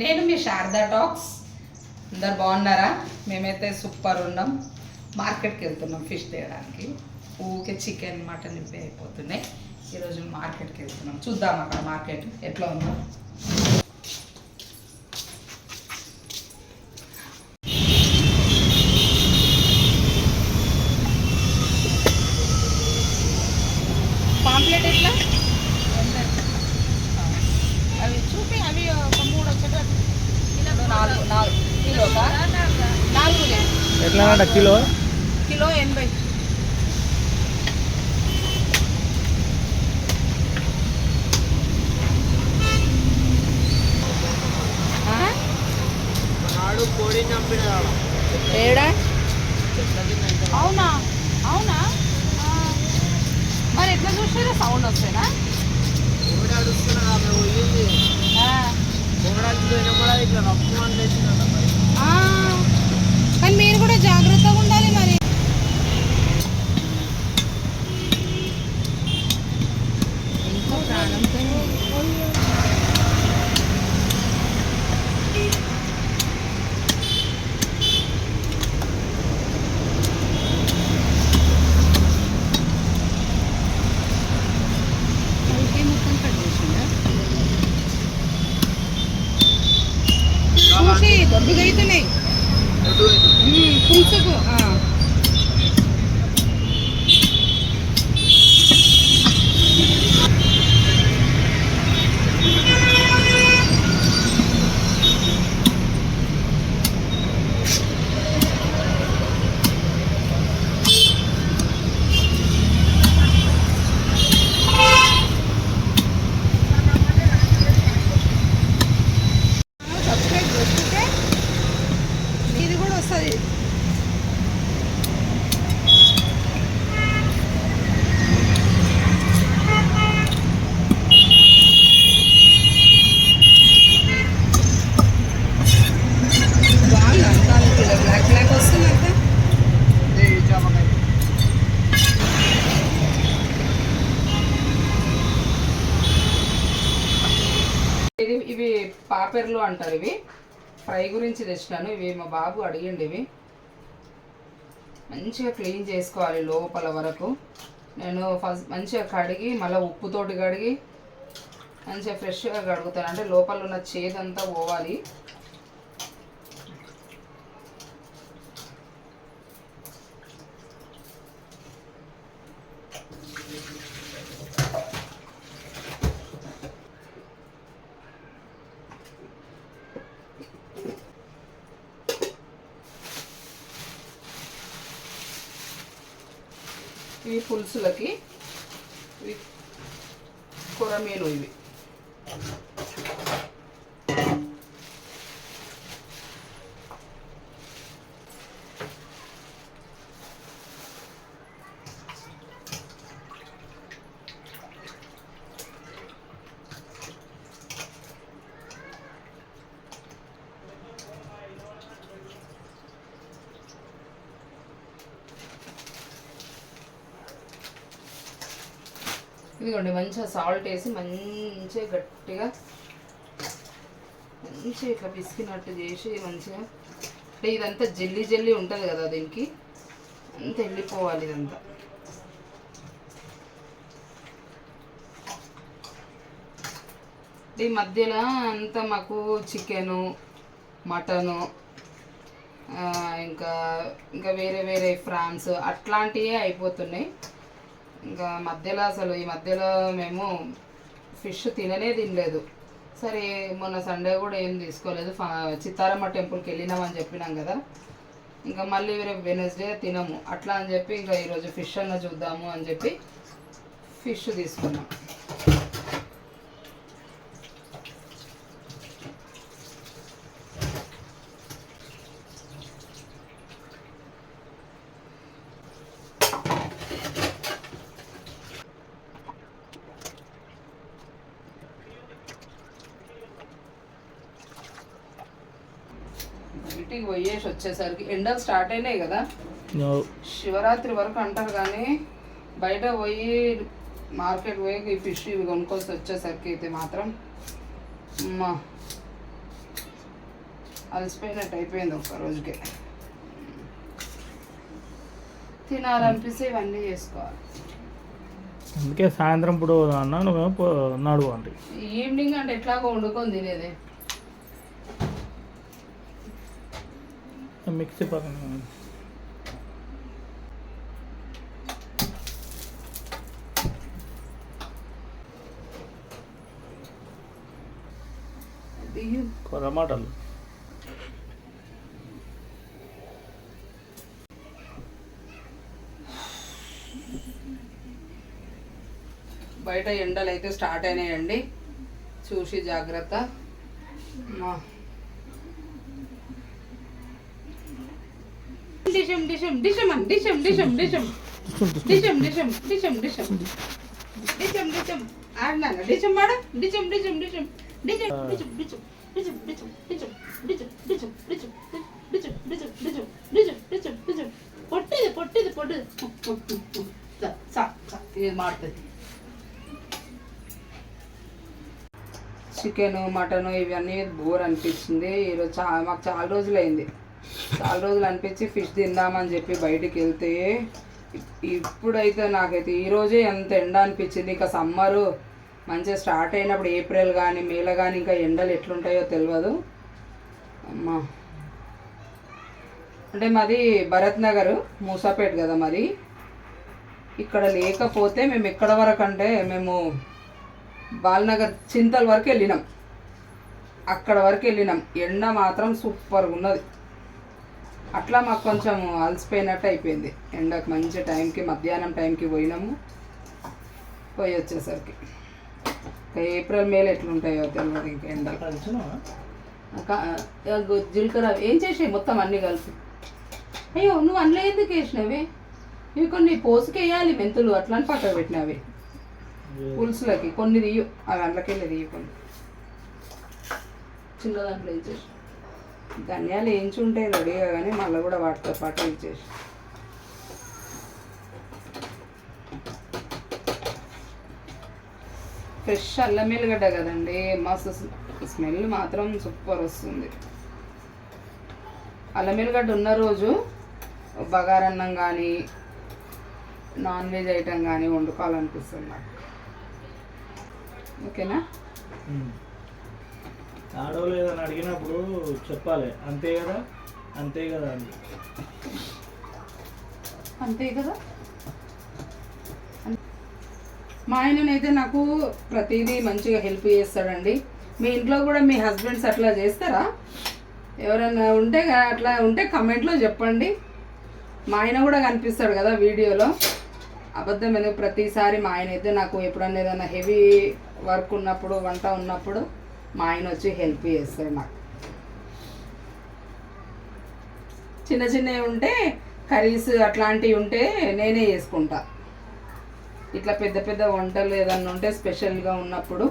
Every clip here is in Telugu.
నేను మీ శారదా టాక్స్. అందరు బాగున్నారా? మేమైతే సూపర్ ఉన్నాం. మార్కెట్కి వెళ్తున్నాం ఫిష్ తేయడానికి ఊకే చికెన్ మటన్ ఇవే అయిపోతున్నాయి. ఈరోజు మార్కెట్కి వెళ్తున్నాం. చూద్దాం అక్కడ మార్కెట్ ఎట్లా ఉందో పాంప్లెట్ ఎట్లా అవి చూపి అవి ఒక మూడు వచ్చేటట్టు నాలుగు నాలుగు కిలోకా నాలుగు లేదు ఎట్లా కిలో? కిలో ఎనభై. ఏడా? అవునా? అవునా? ఆ. మరి ఎట్లా చూసారా సౌండ్ వస్తేనా? ఇట్లా మీరు కూడా జాగ్రత్తగా ఉండాలి మరి ఇంకా ప్రాణంతో మొత్తం కట్ చేసిందా చూసి దొడ్డుగా అవుతున్నాయి ఎటు మ్మ్, పులుసుకు ఆ. సబ్స్క్రైబ్ చేసుకుంటే ఇది కూడా వస్తుంది బాగుంది అంతా ఇలా బ్లాక్ బ్లాక్ వస్తుంది అంతా ఇదే ఈ చాపకాయ ఇది ఇవి పాపెర్లు అంటారు ఇవి. ఫ్రై గురించి తెచ్చినాను. ఇవి మా బాబు అడిగిండి ఇవి. మంచిగా క్లీన్ చేసుకోవాలి లోపల వరకు. నేను ఫస్ట్ మంచిగా కడిగి మళ్ళీ ఉప్పుతోటి కడిగి మంచిగా ఫ్రెష్గా కడుగుతాను. అంటే లోపల ఉన్న చేదంతా పోవాలి. ఇవి పులుసులకి ఇవి కొరమీను ఇవి. ఇదిగోండి మంచిగా సాల్ట్ వేసి మంచిగా గట్టిగా మంచిగా ఇట్లా పిసికినట్టు చేసి మంచిగా అంటే ఇదంతా జల్లీ జల్లీ ఉంటుంది కదా దీనికి. అంత వెళ్ళిపోవాలి ఇదంతా. ఈ మధ్యలో అంతా మాకు చికెను మటను ఇంకా ఇంకా వేరే వేరే ఫ్రాన్స్ అట్లాంటివే అయిపోతున్నాయి. ఇంకా మధ్యలో అసలు ఈ మధ్యలో మేము ఫిష్ తిననే తినలేదు. సరే మొన్న సండే కూడా ఏం తీసుకోలేదు. చిత్తారమ్మ టెంపుల్కి వెళ్ళినామని చెప్పినాం కదా. ఇంకా మళ్ళీ రేపు వెనస్డే తినము. అట్లా అని చెప్పి ఇంకా ఈరోజు ఫిష్ అన్న చూద్దాము అని చెప్పి ఫిష్ తీసుకున్నాం. ఇంటికి పోయేసి వచ్చేసరికి ఎండలు స్టార్ట్ అయినాయి కదా. శివరాత్రి వరకు అంటారు కానీ బయట పోయి మార్కెట్ పోయి ఈ ఫిష్ ఇవి కొనుక్కొచ్చి వచ్చేసరికి అయితే మాత్రం అమ్మా అలసిపోయినట్టు అయిపోయింది ఒక్క రోజుకే. తినాలనిపిస్తే ఇవన్నీ చేసుకోవాలి. అందుకే సాయంత్రం ఇప్పుడు అన్నా నువ్వేమో పో- నడువు అంటే ఈవినింగ్ అంటే ఎట్లాగో వండుకొని తినేది. మిక్సీ పక్కన. కొరమాటలు బయట ఎండలు అయితే స్టార్ట్ అయినాయండి. చూసి జాగ్రత్త. డిషం డిషం డిషం అని డిషం డిషం డిషం డిషం డిషం డిషం డిషం డిషం డిషం ఆడినాను డిషం ఆడ డిషం డిషం డిషం డిషం డిషం డిషం డిషం డిషం డిషం డిషం డిషం డిషం డిషం డిషం డిషం డిషం డిషం డిషం పొట్టిది పొట్టిది పొట్టిది సా, సా, ఇది మాడుతుంది చికెన్ మటన్ ఇవన్నీ బోర్ అనిపించింది ఈరోజు చాలా మాకు చాలా రోజులైంది చాలా రోజులు అనిపించి ఫిష్ తిందామని చెప్పి బయటికి వెళ్తే ఇప్పుడైతే నాకైతే ఈరోజే ఎంత ఎండ అనిపించింది. ఇంకా సమ్మరు మంచిగా స్టార్ట్ అయినప్పుడు ఏప్రిల్ కానీ మేలో కానీ ఇంకా ఎండలు ఎట్లుంటాయో తెలియదు అమ్మా. అంటే మాది భరత్ నగర్ మూసాపేట కదా మరి. ఇక్కడ లేకపోతే మేము ఎక్కడ వరకు అంటే మేము బాలనగర్ చింతల వరకు వెళ్ళినాం. అక్కడ వరకు వెళ్ళినాం. ఎండ మాత్రం సూపర్గా ఉన్నది అట్లా మాకు కొంచెం అలసిపోయినట్టు అయిపోయింది. ఎండకు మంచి టైంకి మధ్యాహ్నం టైంకి పోయినాము. పోయి వచ్చేసరికి. ఏప్రిల్ మేలు ఎట్లుంటాయో తెలియదు ఇంకా ఎండలు. జీలకర్ర ఏం చేసాయి మొత్తం అన్ని కలిపి? అయ్యో నువ్వు అందులో ఎందుకు వేసినవి? ఇవి కొన్ని పోసుకేయాలి మెంతులు అట్లా అని పక్కన పెట్టినవి పులుసులకి కొన్ని తీయు. అవి అందులోకెళ్ళి తీయు కొన్ని చిన్న దాంట్లో వేసేసి ధనియాలు వేయించి ఉంటాయి రెడీగా కానీ మళ్ళీ కూడా వాటితో పాటు ఇచ్చేసి ఫ్రెష్ అల్లం ఎల్లిగడ్డ కదండి మస్తు స్మెల్ మాత్రం సూపర్ వస్తుంది. అల్లం ఎల్లిగడ్డ ఉన్న రోజు బగారన్నం కానీ నాన్ వెజ్ ఐటమ్ కానీ వండుకోవాలనిపిస్తుంది నాకు. ఓకేనా hmm. ఆడవాళ్ళు ఏదైనా అడిగినప్పుడు చెప్పాలి. అంతే కదా? అంతే కదా అని. అంతే కదా? మా ఆయననైతే నాకు ప్రతిదీ మంచిగా హెల్ప్ చేస్తాడండి. మీ ఇంట్లో కూడా మీ హస్బెండ్స్ అట్లా చేస్తారా? ఎవరైనా ఉంటే అట్లా ఉంటే కమెంట్లో చెప్పండి. మా ఆయన కూడా కనిపిస్తాడు కదా వీడియోలో. అబద్ధం ఎందుకు? ప్రతిసారి మా ఆయన అయితే నాకు ఎప్పుడన్నా ఏదైనా హెవీ వర్క్ ఉన్నప్పుడు వంట ఉన్నప్పుడు మా ఆయన వచ్చి హెల్ప్ చేస్తాడు నాకు చిన్న చిన్నవి ఉంటే కర్రీస్ అట్లాంటివి ఉంటే నేనే చేసుకుంటా. ఇట్లా పెద్ద పెద్ద వంటలు ఏదన్నా ఉంటే స్పెషల్గా ఉన్నప్పుడు.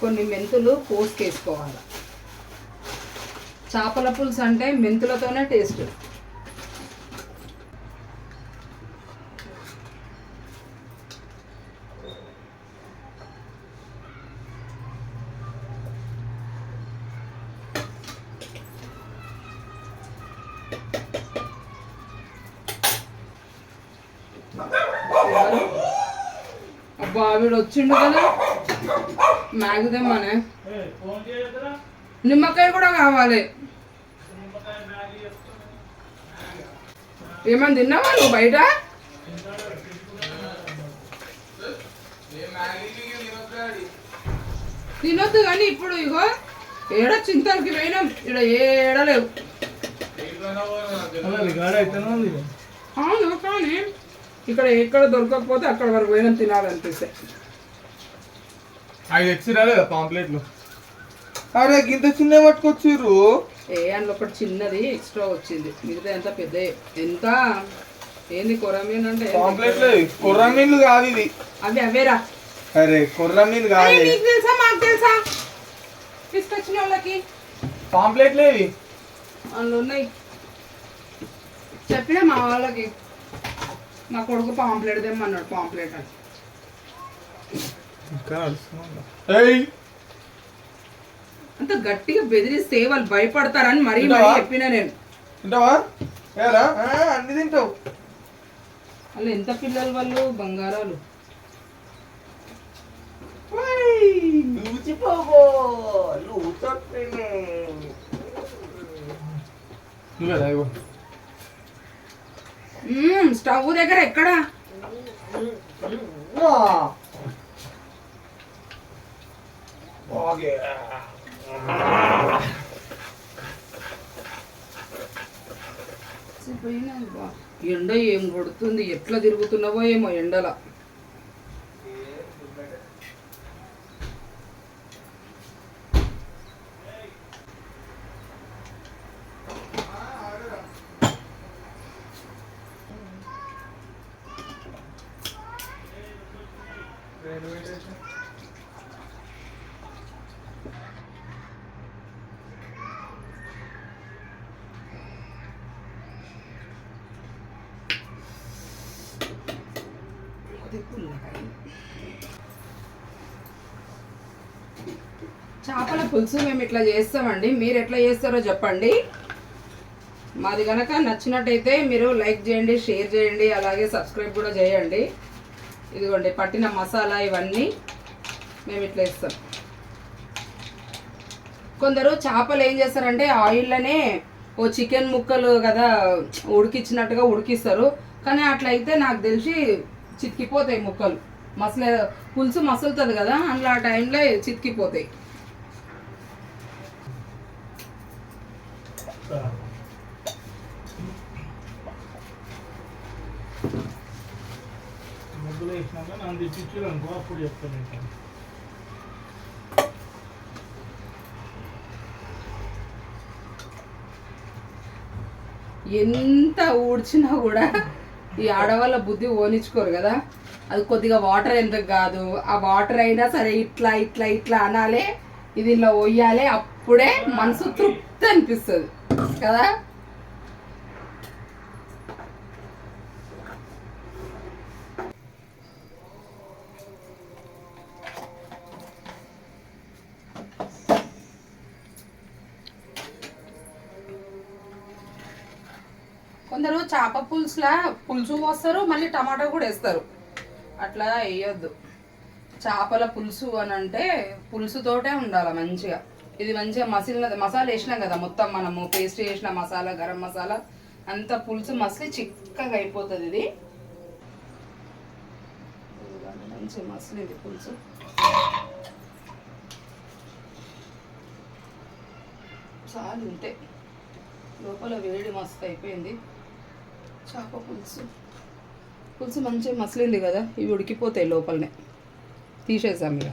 కొన్ని మెంతులు కోసుకేసుకోవాలి. చేపల పులుసు అంటే మెంతులతోనే టేస్ట్. అబ్బా వీడు వచ్చిండు కదా. మ్యాగుదేమనే. నిమ్మకాయ కూడా కావాలి. ఏమన్నా తిన్నావా నువ్వు బయట? తినొద్దు కానీ ఇప్పుడు ఇగో ఏడ చింతలకి పోయినాం. ఇక్కడ ఏడలేవు అవును కానీ ఇక్కడ ఎక్కడ దొరకకపోతే అక్కడ వరకు పోయినాం తినాలనిపిస్తే. అవి తెచ్చిరా లేదా పాంప్లెట్లు? అరే గింత చిన్న పట్టుకొచ్చిర్రు. ఏ అందులో ఒకటి చిన్నది ఎక్స్ట్రా వచ్చింది. మిగతా ఎంత పెద్ద ఎంత? ఏంది కొరమీన్ అంటే? పాంప్లెట్లు కొర్రమీన్లు కాదు ఇది. అవి అవేరా? అరే కొర్రమీన్ కాదు నీకు తెలుసా మాకు తెలుసా? తీసుకొచ్చిన వాళ్ళకి. పాంప్లెట్లే ఇవి. అందులో ఉన్నాయి. చెప్పినా మా వాళ్ళకి. మా కొడుకు పాంప్లెట్ తెమ్మన్నాడు పాంప్లెట్ అని. అంత గట్టిగా బెదిరిస్తే వాళ్ళు భయపడతారని మరీ మరీ? చెప్పిన నేను. తింటావా? ఏరా? ఆ, అన్ని తింటావు. వాళ్ళు ఎంత పిల్లలు వాళ్ళు? బంగారాలు. లూచిపోగో లూచొట్టినే నువ్వేదా ఇగో మ్మ్, స్టవ్ దగ్గర ఎక్కడ? ఎండ ఏం కొడుతుంది? ఎట్లా తిరుగుతున్నావో ఏమో ఎండల. చేపల పులుసు మేము ఇట్లా చేస్తామండి. మీరు ఎట్లా చేస్తారో చెప్పండి. మాది కనుక నచ్చినట్టయితే మీరు లైక్ చేయండి షేర్ చేయండి అలాగే సబ్స్క్రైబ్ కూడా చేయండి. ఇదిగోండి పట్టిన మసాలా ఇవన్నీ మేము ఇట్లా ఇస్తాం కొందరు చేపలు ఏం చేస్తారంటే ఆయిల్లోనే ఓ చికెన్ ముక్కలు కదా ఉడికిచ్చినట్టుగా ఉడికిస్తారు. కానీ అట్లయితే నాకు తెలిసి చితికిపోతాయి ముక్కలు. మసలే పులుసు మసులుతుంది కదా అందులో ఆ టైంలో చితికిపోతాయి. ముగ్గులు వేసినాక నన్ను తెచ్చిచ్చారు అనుకో అప్పుడు చెప్తాను నేను ఎంత ఊడ్చినా కూడా ఈ ఆడవాళ్ళ బుద్ధి ఓనించుకోరు కదా. అది కొద్దిగా వాటర్ ఎందుకు కాదు? ఆ వాటర్ అయినా సరే ఇట్లా ఇట్లా ఇట్లా అనాలి ఇది ఇలా పోయాలి అప్పుడే మనసు తృప్తి అనిపిస్తుంది. కదా? కొందరు చేప పులుసులా పులుసు పోస్తారు మళ్ళీ టమాటా కూడా వేస్తారు. అట్లా వేయొద్దు. చేపల పులుసు అని అంటే పులుసుతోటే ఉండాలి మంచిగా. ఇది మంచిగా మసిలిన మసాలా వేసినాం కదా మొత్తం మనము పేస్ట్ చేసిన మసాలా గరం మసాలా అంత పులుసు మసిలి చిక్కగా అయిపోతుంది ఇది. మంచిగా మసిలింది పులుసు. చాలు ఉంటే. లోపల వేడి మస్తు అయిపోయింది. చేప పులుసు. పులుసు మంచిగా మసిలింది కదా ఇవి ఉడికిపోతాయి లోపలనే. తీసేసాం ఇక.